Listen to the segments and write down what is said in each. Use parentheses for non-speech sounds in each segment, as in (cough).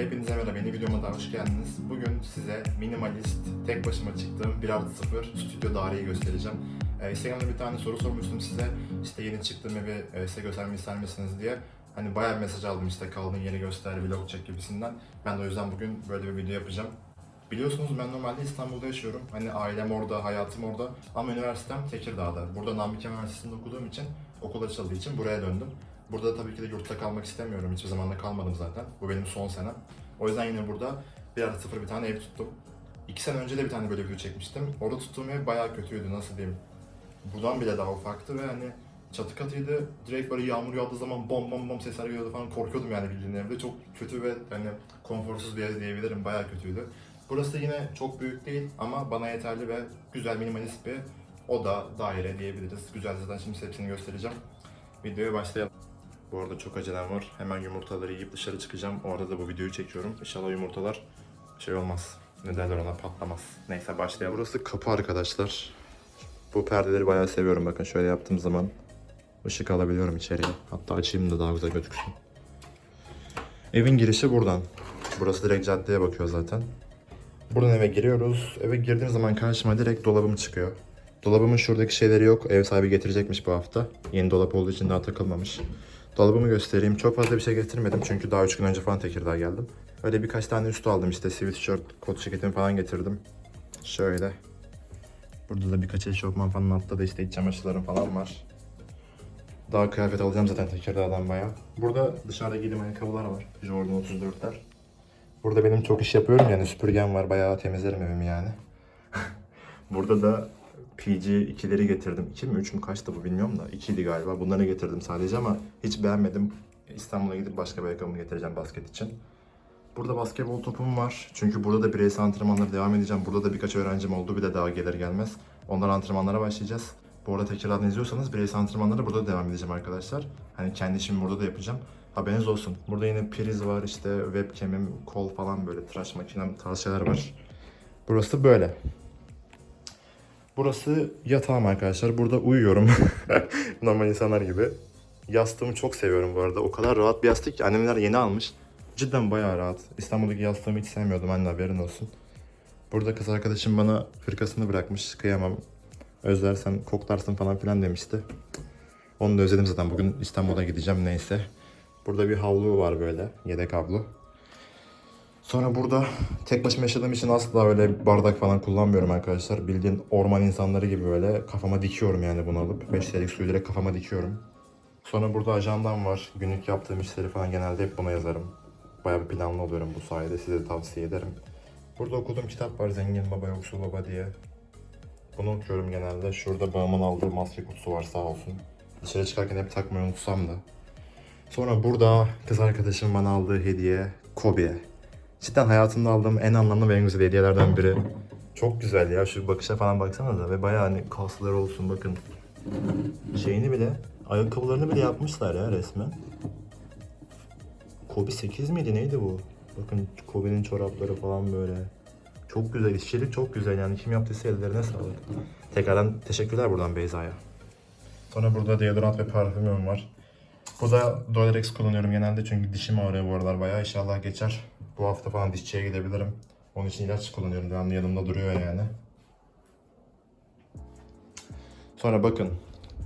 Hepinize merhaba, yeni videoma da hoş geldiniz. Bugün size minimalist, tek başıma çıktığım 1 artı 0 stüdyo daireyi göstereceğim. Ee, Instagram'da bir tane soru sormuştum size. İşte yeni çıktığım evi e, size göstermek ister misiniz diye. Hani bayağı bir mesaj aldım işte kaldığın yeri göster, vlog çek gibisinden. Ben de o yüzden bugün böyle bir video yapacağım. Biliyorsunuz ben normalde İstanbul'da yaşıyorum. Hani ailem orada, hayatım orada. Ama üniversitem Tekirdağ'da. Burada Namık Üniversitesi'nde okuduğum için, okul açıldığı için buraya döndüm. Burada da tabii ki de yurtta kalmak istemiyorum. Hiçbir zaman da kalmadım zaten. Bu benim son senem. O yüzden yine burada bir artı sıfır bir tane ev tuttum. İki sene önce de bir tane böyle video çekmiştim. Orada tuttuğum ev bayağı kötüydü, nasıl diyeyim. Buradan bile daha ufaktı ve hani çatı katıydı. Direkt böyle yağmur yağdığı zaman bom bom bom sesler geliyordu falan. Korkuyordum yani bildiğin evde. Çok kötü ve hani konforsuz bir ev diyebilirim. Bayağı kötüydü. Burası yine çok büyük değil ama bana yeterli ve güzel minimalist bir oda, daire diyebiliriz. Güzel zaten şimdi hepsini göstereceğim. Videoya başlayalım. Bu arada çok acelem var. Hemen yumurtaları yiyip dışarı çıkacağım. Orada da bu videoyu çekiyorum. İnşallah yumurtalar şey olmaz. Ne derler ona patlamaz. Neyse başlayalım. Burası kapı arkadaşlar. Bu perdeleri bayağı seviyorum. Bakın şöyle yaptığım zaman ışık alabiliyorum içeriye. Hatta açayım da daha güzel gözüksün. Evin girişi buradan. Burası direkt caddeye bakıyor zaten. Buradan eve giriyoruz. Eve girdiğim zaman karşıma direkt dolabım çıkıyor. Dolabımın şuradaki şeyleri yok. Ev sahibi getirecekmiş bu hafta. Yeni dolap olduğu için daha takılmamış. Dolabımı göstereyim. Çok fazla bir şey getirmedim çünkü daha 3 gün önce falan Tekirdağ geldim. Öyle birkaç tane üstü aldım işte sweatshirt, kot ceketimi falan getirdim. Şöyle. Burada da birkaç eşofman falan altta da işte iç çamaşırlarım falan var. Daha kıyafet alacağım zaten Tekirdağ'dan bayağı. Burada dışarıda giydiğim ayakkabılar var. Jordan 34'ler. Burada benim çok iş yapıyorum yani süpürgem var bayağı temizlerim evimi yani. (laughs) Burada da PG2'leri getirdim. 2 mi 3 mü kaçtı bu bilmiyorum da. 2'ydi galiba. Bunları getirdim sadece ama hiç beğenmedim. İstanbul'a gidip başka bir ayakkabımı getireceğim basket için. Burada basketbol topum var. Çünkü burada da bireysel antrenmanlara devam edeceğim. Burada da birkaç öğrencim oldu. Bir de daha gelir gelmez. Onlar antrenmanlara başlayacağız. Bu arada Tekirdağ'dan izliyorsanız bireysel antrenmanlara burada da devam edeceğim arkadaşlar. Hani kendi işimi burada da yapacağım. Haberiniz olsun. Burada yine priz var işte webcam'im, kol falan böyle tıraş makinem tarzı şeyler var. Burası böyle. Burası yatağım arkadaşlar. Burada uyuyorum. (laughs) Normal insanlar gibi. Yastığımı çok seviyorum bu arada. O kadar rahat bir yastık ki annemler yeni almış. Cidden bayağı rahat. İstanbul'daki yastığımı hiç sevmiyordum anne haberin olsun. Burada kız arkadaşım bana hırkasını bırakmış. Kıyamam. Özlersen koklarsın falan filan demişti. Onu da özledim zaten. Bugün İstanbul'a gideceğim neyse. Burada bir havlu var böyle. Yedek havlu. Sonra burada tek başıma yaşadığım için asla öyle bardak falan kullanmıyorum arkadaşlar. Bildiğin orman insanları gibi böyle kafama dikiyorum yani bunu alıp. 5 litrelik suyu direkt kafama dikiyorum. Sonra burada ajandam var. Günlük yaptığım işleri falan genelde hep buna yazarım. Bayağı bir planlı oluyorum bu sayede. Size de tavsiye ederim. Burada okuduğum kitap var Zengin Baba Yoksul Baba diye. Bunu okuyorum genelde. Şurada babamın aldığı maske kutusu var sağ olsun. Dışarı çıkarken hep takmayı unutsam da. Sonra burada kız arkadaşım bana aldığı hediye Kobe. Cidden hayatımda aldığım en anlamlı ve en güzel hediyelerden biri. Çok güzel ya şu bakışa falan baksanıza ve bayağı hani kasları olsun bakın. Şeyini bile, ayakkabılarını bile yapmışlar ya resmen. Kobe 8 miydi neydi bu? Bakın Kobe'nin çorapları falan böyle. Çok güzel, işçilik çok güzel yani kim yaptıysa ellerine sağlık. Tekrardan teşekkürler buradan Beyza'ya. Sonra burada deodorant ve parfümüm var. Bu da Dolerex kullanıyorum genelde çünkü dişim ağrıyor bu aralar bayağı. İnşallah geçer. Bu hafta falan dişçiye gidebilirim. Onun için ilaç kullanıyorum. Devamlı yanımda duruyor yani. Sonra bakın.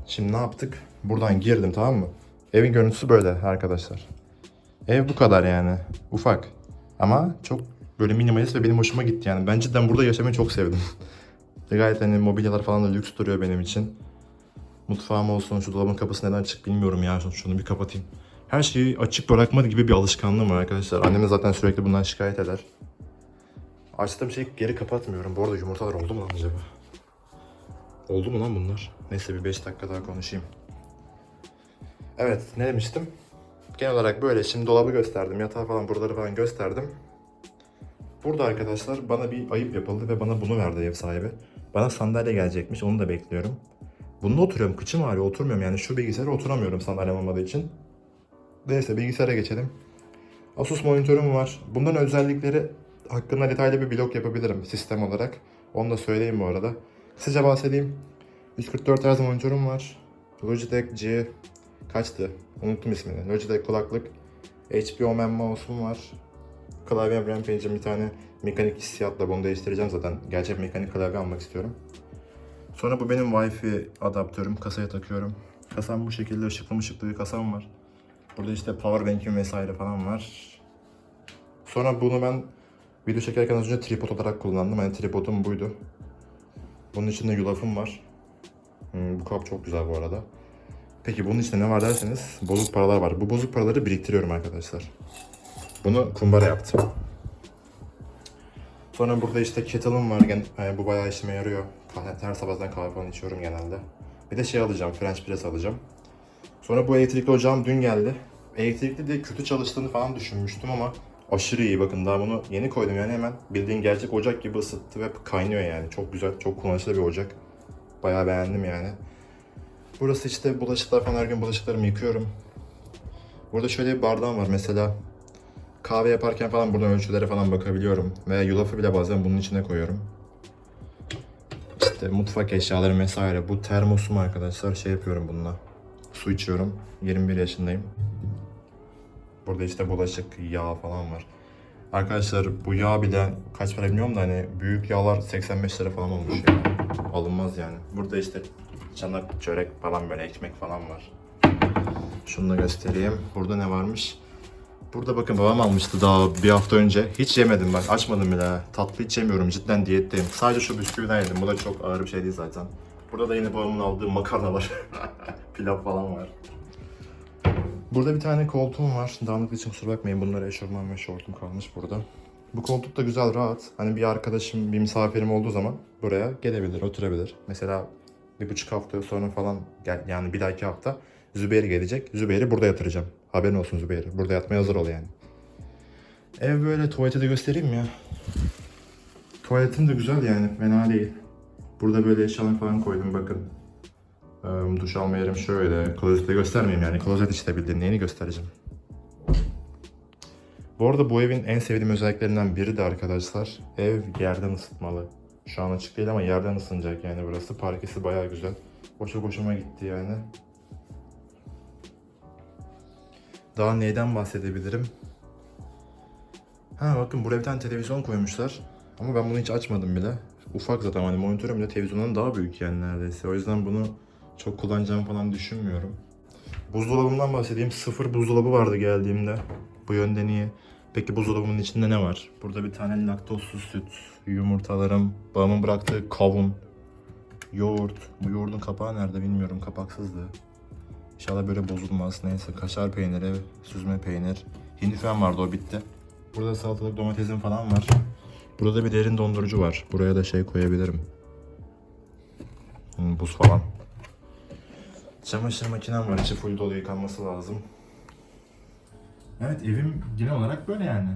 Şimdi ne yaptık? Buradan girdim tamam mı? Evin görüntüsü böyle arkadaşlar. Ev bu kadar yani. Ufak. Ama çok böyle minimalist ve benim hoşuma gitti yani. Ben cidden burada yaşamayı çok sevdim. (laughs) Gayet hani mobilyalar falan da lüks duruyor benim için. Mutfağım olsun, şu dolabın kapısı neden açık bilmiyorum ya. Şunu bir kapatayım. Her şeyi açık bırakma gibi bir alışkanlığım var arkadaşlar. Annem de zaten sürekli bundan şikayet eder. Açtığım şeyi geri kapatmıyorum. Bu arada yumurtalar oldu mu lan acaba? Oldu mu lan bunlar? Neyse bir 5 dakika daha konuşayım. Evet ne demiştim? Genel olarak böyle. Şimdi dolabı gösterdim. Yatağı falan buraları falan gösterdim. Burada arkadaşlar bana bir ayıp yapıldı ve bana bunu verdi ev sahibi. Bana sandalye gelecekmiş. Onu da bekliyorum. Bunda oturuyorum. Kıçım ağrıyor. Oturmuyorum yani. Şu bilgisayara oturamıyorum sandalyem olmadığı için. Neyse bilgisayara geçelim. Asus monitörüm var. Bunların özellikleri hakkında detaylı bir vlog yapabilirim sistem olarak. Onu da söyleyeyim bu arada. Kısaca bahsedeyim. 144 Hz monitörüm var. Logitech G kaçtı? Unuttum ismini. Logitech kulaklık. HBO Man mouse'um var. klavyem Rampage'in bir tane mekanik hissiyatla bunu değiştireceğim zaten. Gerçek mekanik klavye almak istiyorum. Sonra bu benim Wi-Fi adaptörüm. Kasaya takıyorum. Kasam bu şekilde ışıklı ışıklı bir kasam var. Burada işte powerbank'im vesaire falan var. Sonra bunu ben video çekerken az önce tripod olarak kullandım. Yani tripodum buydu. Bunun içinde yulafım var. Hmm, bu kap çok güzel bu arada. Peki bunun içinde ne var derseniz bozuk paralar var. Bu bozuk paraları biriktiriyorum arkadaşlar. Bunu kumbara yaptım. Sonra burada işte kettle'ım var. Yani bu bayağı işime yarıyor. Her sabahdan kahve falan içiyorum genelde. Bir de şey alacağım, French press alacağım. Sonra bu elektrikli ocağım dün geldi. Elektrikli de kötü çalıştığını falan düşünmüştüm ama aşırı iyi bakın daha bunu yeni koydum yani hemen bildiğin gerçek ocak gibi ısıttı ve kaynıyor yani. Çok güzel, çok kullanışlı bir ocak. Bayağı beğendim yani. Burası işte bulaşıklar falan her gün bulaşıklarımı yıkıyorum. Burada şöyle bir bardağım var mesela kahve yaparken falan buradan ölçülere falan bakabiliyorum. Veya yulafı bile bazen bunun içine koyuyorum. İşte mutfak eşyaları vesaire. Bu termosum arkadaşlar şey yapıyorum bununla. Su içiyorum. 21 yaşındayım. Burada işte bulaşık, yağ falan var. Arkadaşlar bu yağ bile kaç para bilmiyorum da hani büyük yağlar 85 lira falan olmuş yani. Alınmaz yani. Burada işte çanak, çörek falan böyle ekmek falan var. Şunu da göstereyim. Burada ne varmış? Burada bakın babam almıştı daha bir hafta önce. Hiç yemedim bak açmadım bile. Tatlı hiç yemiyorum cidden diyetteyim. Sadece şu bisküviden yedim. Bu da çok ağır bir şey değil zaten. Burada da yine babamın aldığı makarnalar. (laughs) Pilav falan var. Burada bir tane koltuğum var. Dağınıklık için kusura bakmayın. Bunlara eşofman ve şortum kalmış burada. Bu koltuk da güzel, rahat. Hani bir arkadaşım, bir misafirim olduğu zaman buraya gelebilir, oturabilir. Mesela bir buçuk hafta sonra falan, yani bir dahaki hafta Zübeyir gelecek. Zübeyir'i burada yatıracağım. Haberin olsun Zübeyir. Burada yatmaya hazır ol yani. Ev böyle, tuvaleti de göstereyim ya? Tuvaletim de güzel yani, fena değil. Burada böyle eşyalar falan koydum bakın. Duş alma yerim şöyle. Klozeti de göstermeyeyim yani. Klozet işte bildiğin neyini göstereceğim. Bu arada bu evin en sevdiğim özelliklerinden biri de arkadaşlar. Ev yerden ısıtmalı. Şu an açık değil ama yerden ısınacak yani burası. Parkesi bayağı güzel. O çok hoşuma gitti yani. Daha neyden bahsedebilirim? Ha bakın buraya bir tane televizyon koymuşlar. Ama ben bunu hiç açmadım bile. Ufak zaten hani monitörüm de televizyondan daha büyük yani neredeyse. O yüzden bunu çok kullanacağımı falan düşünmüyorum. Buzdolabından bahsedeyim. Sıfır buzdolabı vardı geldiğimde. Bu yönde niye? Peki buzdolabının içinde ne var? Burada bir tane laktozsuz süt, yumurtalarım, babamın bıraktığı kavun, yoğurt. Bu yoğurdun kapağı nerede bilmiyorum. Kapaksızdı. İnşallah böyle bozulmaz. Neyse kaşar peyniri, süzme peynir. Hindifen vardı o bitti. Burada salatalık domatesim falan var. Burada bir derin dondurucu var. Buraya da şey koyabilirim. Hmm, buz falan. Çamaşır makinem var. İçi full dolu yıkanması lazım. Evet evim genel olarak böyle yani.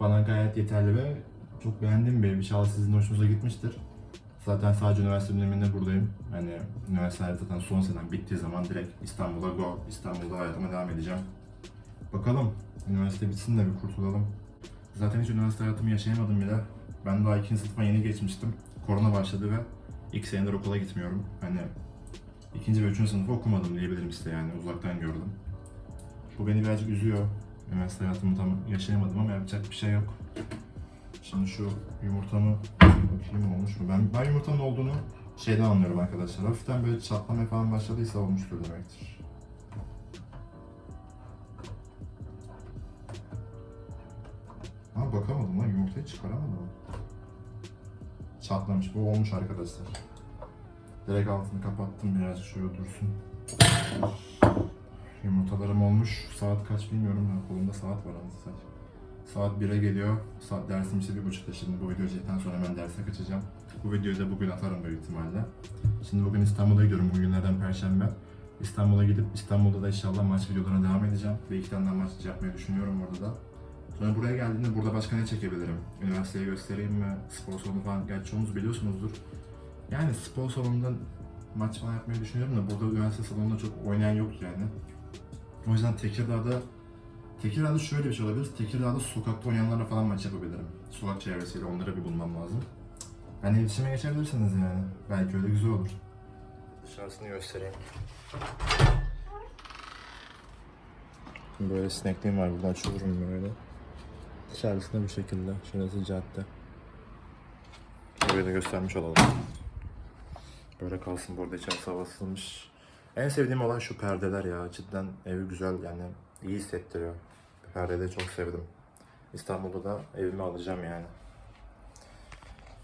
Bana gayet yeterli ve çok beğendiğim bir ev. İnşallah sizin hoşunuza gitmiştir. Zaten sadece üniversite döneminde buradayım. Hani üniversite zaten son senem bittiği zaman direkt İstanbul'a go. İstanbul'da hayatıma devam edeceğim. Bakalım. Üniversite bitsin de bir kurtulalım. Zaten hiç üniversite hayatımı yaşayamadım bile. Ben daha ikinci sınıfa yeni geçmiştim. Korona başladı ve ilk senedir okula gitmiyorum. Hani ikinci ve üçüncü sınıfı okumadım diyebilirim size yani uzaktan gördüm. Bu beni birazcık üzüyor. Üniversite hayatımı tam yaşayamadım ama yapacak bir şey yok. Şimdi şu yumurtamı bakayım olmuş mu? Ben, ben yumurtanın olduğunu şeyden anlıyorum arkadaşlar. Hafiften böyle çatlama falan başladıysa olmuştur demektir. Ha bakamadım lan yumurtayı çıkaramadım. Çatlamış. Bu olmuş arkadaşlar. Direkt altını kapattım birazcık şöyle dursun. Yumurtalarım olmuş. Saat kaç bilmiyorum. Ha, kolumda saat var anasını Saat 1'e geliyor. Saat dersim işte bir buçukta şimdi bu video çektikten sonra ben derse kaçacağım. Bu videoyu da bugün atarım büyük ihtimalle. Şimdi bugün İstanbul'a gidiyorum. Bugün günlerden Perşembe. İstanbul'a gidip İstanbul'da da inşallah maç videolarına devam edeceğim. Ve iki tane maç yapmayı düşünüyorum orada da. Sonra buraya geldiğimde burada başka ne çekebilirim? Üniversiteyi göstereyim mi? Spor salonu falan. Gerçi çoğunuz biliyorsunuzdur. Yani spor salonunda maç falan yapmayı düşünüyorum da burada üniversite salonunda çok oynayan yok yani. O yüzden Tekirdağ'da Tekirdağ'da şöyle bir şey olabilir. Tekirdağ'da sokakta oynayanlarla falan maç yapabilirim. Sokak çevresiyle onları bir bulmam lazım. Yani iletişime geçebilirsiniz yani. Belki öyle güzel olur. Dışarısını göstereyim. Böyle sinekliğim var. Buradan açıyorum böyle. Dışarısında bu şekilde. Şurası cadde. Burayı da göstermiş olalım. Böyle kalsın burada içerisi hava ısınmış. En sevdiğim olan şu perdeler ya. Cidden evi güzel yani iyi hissettiriyor. Perdeleri çok sevdim. İstanbul'da da evimi alacağım yani.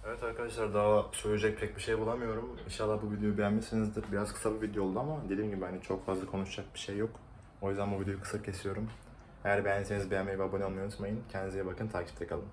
Evet arkadaşlar daha söyleyecek pek bir şey bulamıyorum. İnşallah bu videoyu beğenmişsinizdir. Biraz kısa bir video oldu ama dediğim gibi hani çok fazla konuşacak bir şey yok. O yüzden bu videoyu kısa kesiyorum. Eğer beğendiyseniz beğenmeyi ve abone olmayı unutmayın. Kendinize iyi bakın, takipte kalın.